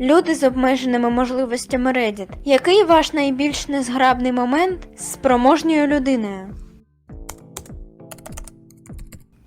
люди з обмеженими можливостями Reddit. Який ваш найбільш незграбний момент з спроможньою людиною?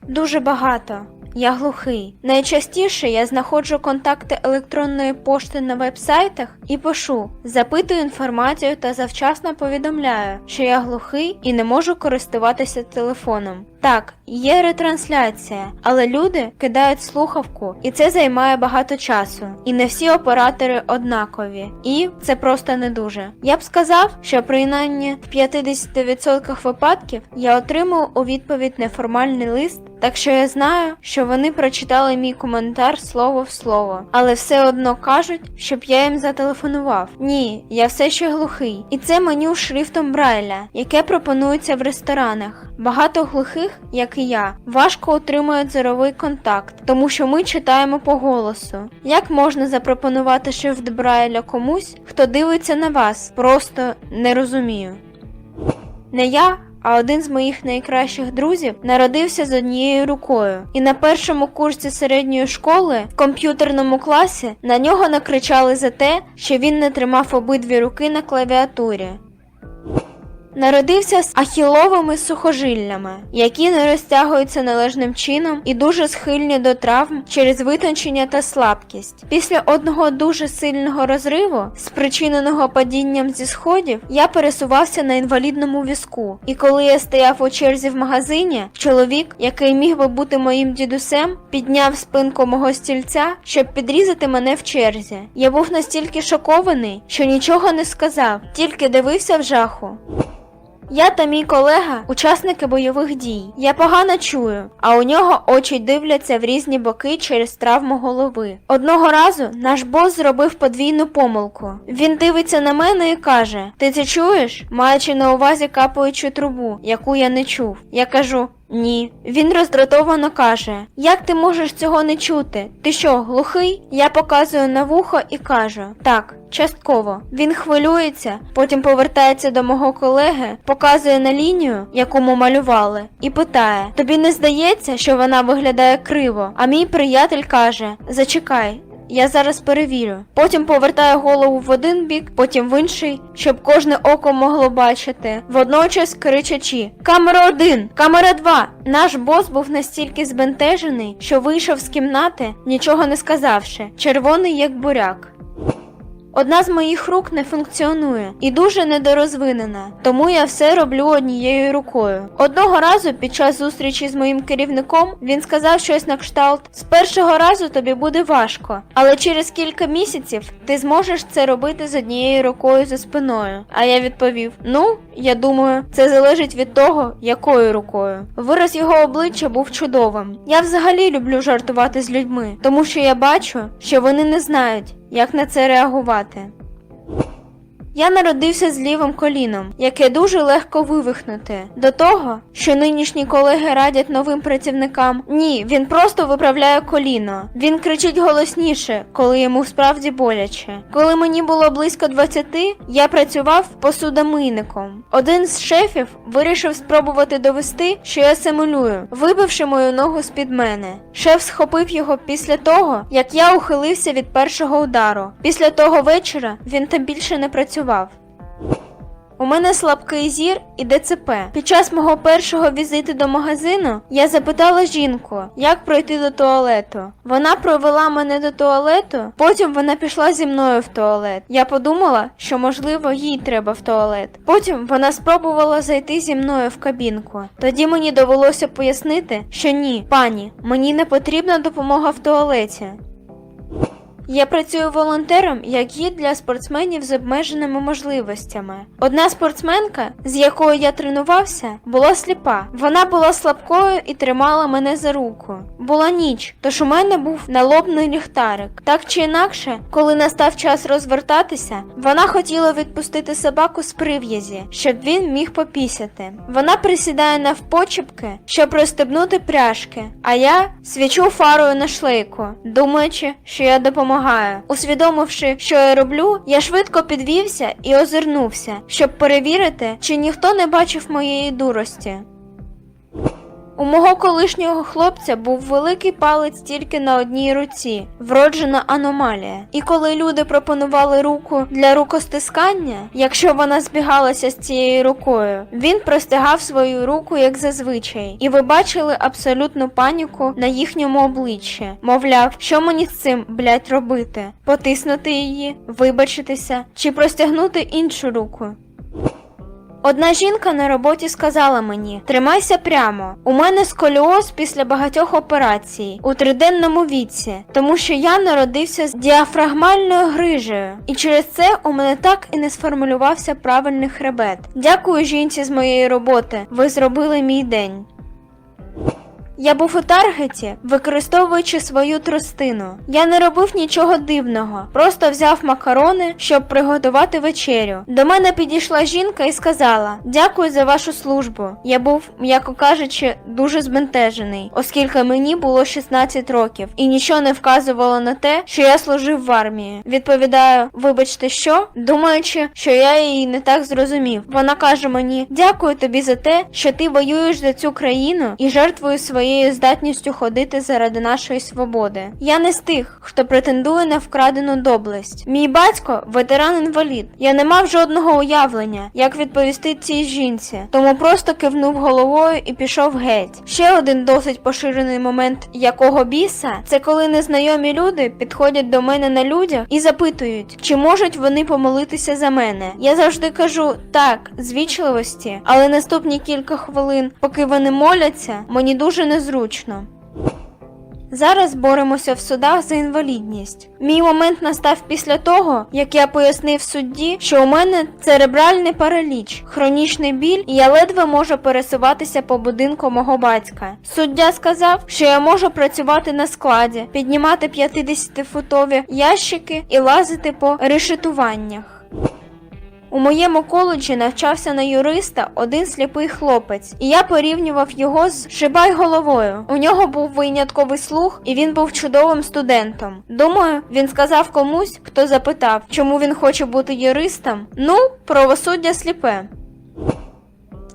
Дуже багато. Я глухий. Найчастіше я знаходжу контакти електронної пошти на вебсайтах і пишу, запитую інформацію та завчасно повідомляю, що я глухий і не можу користуватися телефоном. Так, є ретрансляція, але люди кидають слухавку, і це займає багато часу. І не всі оператори однакові. І це просто не дуже. Я б сказав, що принаймні в 50% випадків я отримав у відповідь неформальний лист. Так що я знаю, що вони прочитали мій коментар слово в слово, але все одно кажуть, щоб я їм зателефонував. Ні, я все ще глухий. І це меню шрифтом Брайля, яке пропонується в ресторанах. Багато глухих, як і я, важко отримують зоровий контакт, тому що ми читаємо по голосу. Як можна запропонувати шрифт Брайля комусь, хто дивиться на вас? Просто не розумію. Не я, а один з моїх найкращих друзів народився з однією рукою, і на першому курсі середньої школи в комп'ютерному класі на нього накричали за те, що він не тримав обидві руки на клавіатурі. Народився з ахіловими сухожиллями, які не розтягуються належним чином і дуже схильні до травм через витончення та слабкість. Після одного дуже сильного розриву, спричиненого падінням зі сходів, я пересувався на інвалідному візку. І коли я стояв у черзі в магазині, чоловік, який міг би бути моїм дідусем, підняв спинку мого стільця, щоб підрізати мене в черзі. Я був настільки шокований, що нічого не сказав, тільки дивився в жаху. Я та мій колега учасники бойових дій. Я погано чую, а у нього очі дивляться в різні боки через травму голови. Одного разу наш бос зробив подвійну помилку. Він дивиться на мене і каже: Ти це чуєш? Маючи на увазі капаючу трубу, яку я не чув. Я кажу. Ні. Він роздратовано каже: Як ти можеш цього не чути? Ти що, глухий? Я показую на вухо і кажу: Так, частково. Він хвилюється, потім повертається до мого колеги, показує на лінію, яку ми малювали, і питає: Тобі не здається, що вона виглядає криво? А мій приятель каже: Зачекай. Я зараз перевірю. Потім повертаю голову в один бік, потім в інший, щоб кожне око могло бачити. Водночас кричачи: Камера один! Камера два! Наш бос був настільки збентежений, що вийшов з кімнати, нічого не сказавши, червоний як буряк. Одна з моїх рук не функціонує і дуже недорозвинена, тому я все роблю однією рукою. Одного разу під час зустрічі з моїм керівником він сказав щось на кшталт: з першого разу тобі буде важко, але через кілька місяців ти зможеш це робити з однією рукою за спиною. А я відповів: Ну, я думаю, це залежить від того, якою рукою. Вираз його обличчя був чудовим. Я взагалі люблю жартувати з людьми, тому що я бачу, що вони не знають, як на це реагувати. Я народився з лівим коліном, яке дуже легко вивихнути. До того, що нинішні колеги радять новим працівникам, ні, він просто виправляє коліно. Він кричить голосніше, коли йому справді боляче. Коли мені було близько 20, я працював посудомийником. Один з шефів вирішив спробувати довести, що я симулюю, вибивши мою ногу з-під мене. Шеф схопив його після того, як я ухилився від першого удару. Після того вечора він там більше не працював. У мене слабкий зір і ДЦП. Під час мого першого візиту до магазину я запитала жінку, як пройти до туалету. Вона провела мене до туалету, потім вона пішла зі мною в туалет. Я подумала, що можливо їй треба в туалет. Потім вона спробувала зайти зі мною в кабінку. Тоді мені довелося пояснити, що ні, пані, мені не потрібна допомога в туалеті. Я працюю волонтером як гід для спортсменів з обмеженими можливостями. Одна спортсменка, з якою я тренувався, була сліпа. Вона була слабкою і тримала мене за руку. Була ніч, тож у мене був налобний ліхтарик. Так чи інакше, коли настав час розвертатися, вона хотіла відпустити собаку з прив'язі, щоб він міг попісяти. Вона присідає навпочепки, щоб розстебнути пряжки, а я свічу фарою на шлейку, думаючи, що я допомагаю. Усвідомивши, що я роблю, я швидко підвівся і озирнувся, щоб перевірити, чи ніхто не бачив моєї дурості. У мого колишнього хлопця був великий палець тільки на одній руці, вроджена аномалія. І коли люди пропонували руку для рукостискання, якщо вона збігалася з цією рукою, він простягав свою руку як зазвичай, і ви бачили абсолютну паніку на їхньому обличчі. Мовляв, що мені з цим блять робити? Потиснути її, вибачитися чи простягнути іншу руку. Одна жінка на роботі сказала мені: тримайся прямо. У мене сколіоз після багатьох операцій у триденному віці, тому що я народився з діафрагмальною грижею, і через це у мене так і не сформулювався правильний хребет. Дякую жінці з моєї роботи. Ви зробили мій день. Я був у таргеті, використовуючи свою тростину. Я не робив нічого дивного, просто взяв макарони, щоб приготувати вечерю. До мене підійшла жінка і сказала: Дякую за вашу службу. Я був, м'яко кажучи, дуже збентежений, оскільки мені було 16 років, і нічого не вказувало на те, що я служив в армії. Відповідаю, вибачте, що? Думаючи, що я її не так зрозумів. Вона каже мені: Дякую тобі за те, що ти воюєш за цю країну і жертвуєш своєю здатністю ходити заради нашої свободи. Я не з тих, хто претендує на вкрадену доблесть. Мій батько ветеран-інвалід. Я не мав жодного уявлення, як відповісти цій жінці, тому просто кивнув головою і пішов геть. Ще один досить поширений момент якого біса це коли незнайомі люди підходять до мене на людях і запитують, чи можуть вони помолитися за мене. Я завжди кажу так, з вічливості, але наступні кілька хвилин, поки вони моляться, мені дуже незручно. Зараз боремося в судах за інвалідність. Мій момент настав після того, як я пояснив судді, що у мене церебральний параліч, хронічний біль, і я ледве можу пересуватися по будинку мого батька. Суддя сказав, що я можу працювати на складі, піднімати 50-футові ящики і лазити по решетуваннях. У моєму коледжі навчався на юриста один сліпий хлопець, і я порівнював його з Шибай головою. У нього був винятковий слух, і він був чудовим студентом. Думаю, він сказав комусь, хто запитав, чому він хоче бути юристом. Ну, правосуддя сліпе.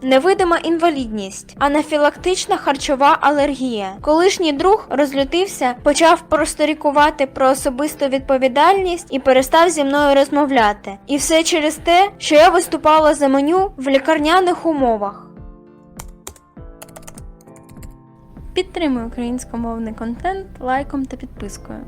Невидима інвалідність, анафілактична харчова алергія. Колишній друг розлютився, почав просторікувати про особисту відповідальність і перестав зі мною розмовляти. І все через те, що я виступала за меню в лікарняних умовах. Підтримуй українськомовний контент лайком та підпискою.